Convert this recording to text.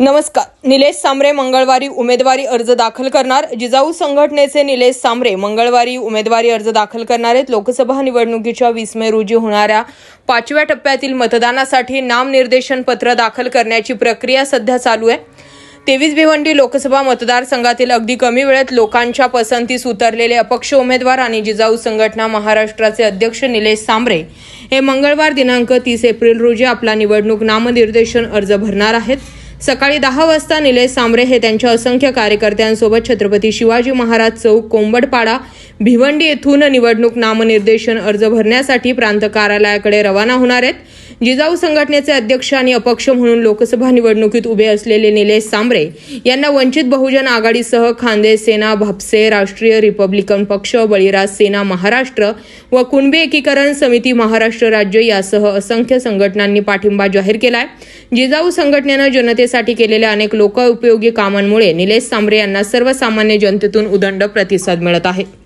नमस्कार. निलेश सांबरे मंगळवारी उमेदवारी अर्ज दाखल करणार. जिजाऊ संघटनेचे निलेश सांबरे मंगळवारी उमेदवारी अर्ज दाखल करणार आहेत. लोकसभा निवडणुकीच्या वीस मे रोजी होणाऱ्या पाचव्या टप्प्यातील मतदानासाठी नामनिर्देशन पत्र दाखल करण्याची प्रक्रिया सध्या चालू आहे. तेवीस भिवंडी लोकसभा मतदारसंघातील अगदी कमी वेळेत लोकांच्या पसंतीस उतरलेले अपक्ष उमेदवार आणि जिजाऊ संघटना महाराष्ट्राचे अध्यक्ष निलेश सांबरे हे मंगळवार दिनांक तीस एप्रिल रोजी आपला निवडणूक नामनिर्देशन अर्ज भरणार आहेत. सकाळी दहा वाजता निलेश सांबरे हे त्यांच्या असंख्य कार्यकर्त्यांसोबत छत्रपती शिवाजी महाराज चौक कोंबडपाडा भिवंडी येथून निवडणूक नामनिर्देशन अर्ज भरण्यासाठी प्रांत कार्यालयाकडे रवाना होणार आहेत. जिजाऊ संघटनेचे अध्यक्ष आणि अपक्ष म्हणून लोकसभा निवडणुकीत उभे असलेले निलेश सांबरे यांना वंचित बहुजन आघाडीसह खांदे सेना भापसे राष्ट्रीय रिपब्लिकन पक्ष बळीराज सेना महाराष्ट्र व कुणबी एकीकरण समिती महाराष्ट्र राज्य यासह असंख्य संघटनांनी पाठिंबा जाहीर केलाय. जिजाऊ संघटनेनं जनतेसाठी केलेल्या अनेक लोकउपयोगी कामांमुळे निलेश सांबरे यांना सर्वसामान्य जनतेतून उदंड प्रतिसाद मिळत आहे.